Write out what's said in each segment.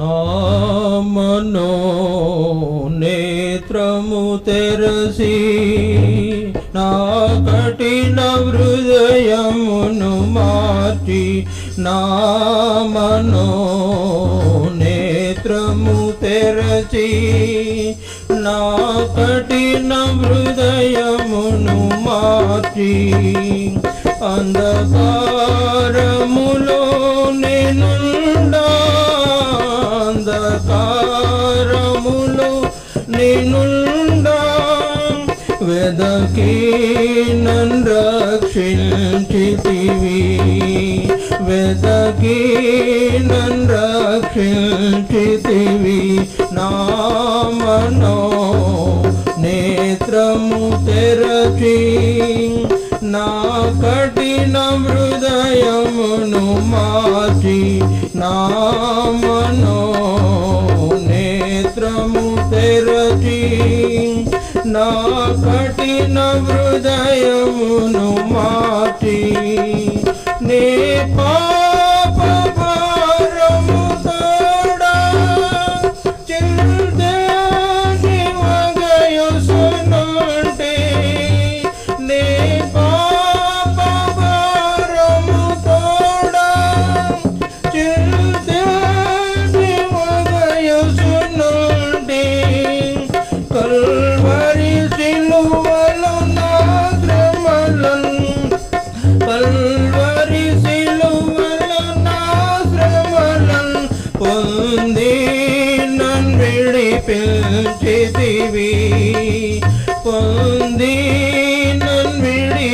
నా నేత్రము తెరసి నా కఠిన హృదయమును మార్చి నా మనో నేత్రము తెరచి నా కఠిన హృదయమును మార్చి అంధకారములో వెదకి నన్ను రక్షించితివి వెదకి నన్ను రక్షించితివి నా మనో నేత్రము తెరచి నా కఠిన హృదయమును మార్చి నా మనో నేత్రము తెరచి నా కఠిన హృదయమును మాటి నే పాప విడిపించితివి పొంది నన్ను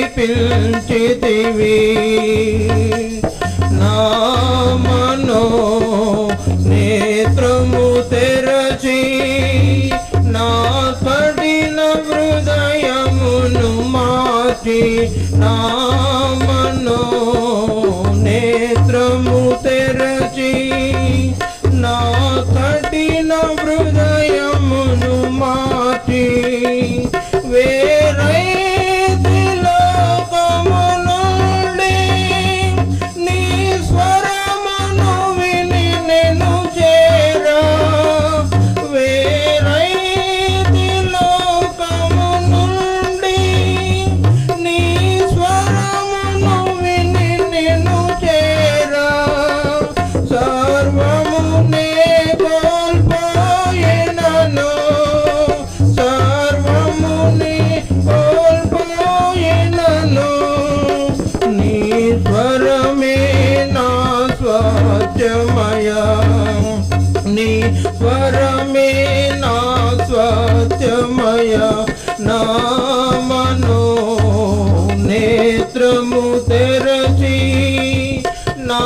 విడిపించితివి నా మనో నేత్రము తెరచి నా కఠిన హృదయమును మార్చి నా మనో నేత్రము తెరచి నా కఠిన హృదయ స్వరమే నా స్వచ్ఛమయ నా మనో నేత్రము తెరచి నా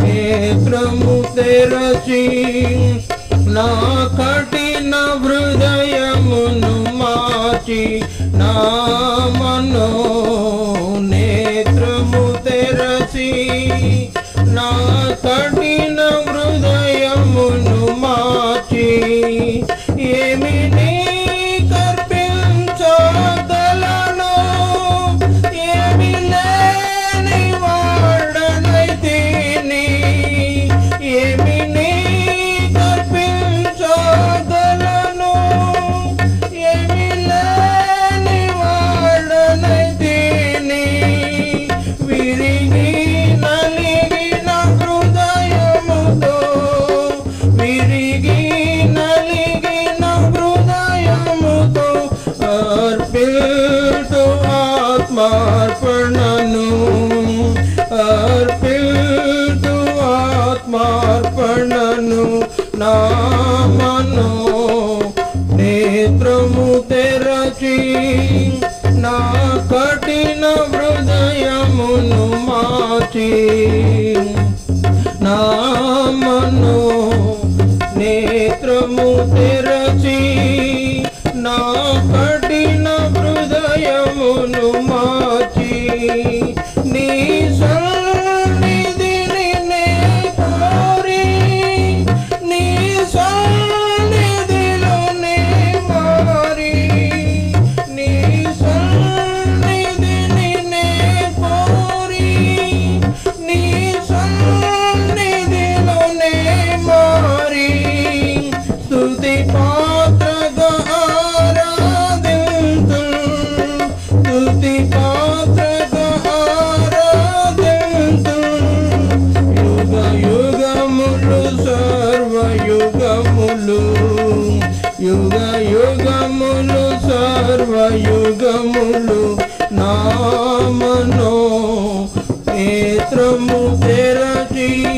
నేత్రము తెరచి నా కఠిన హృదయమును మార్చి నా మనో నేత్రము తెరచి నా కఠిన मातृ मुझे रजी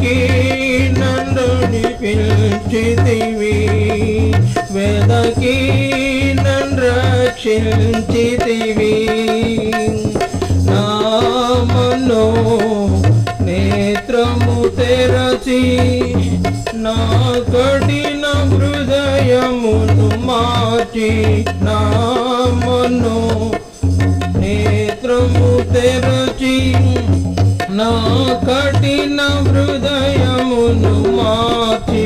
కి వేదకి నన్ను రక్షించితివి. నేత్రము తెరచి నా కఠిన హృదయమును మార్చి నామను నేత్రము తెరచి నా కఠిన హృదయమును మార్చి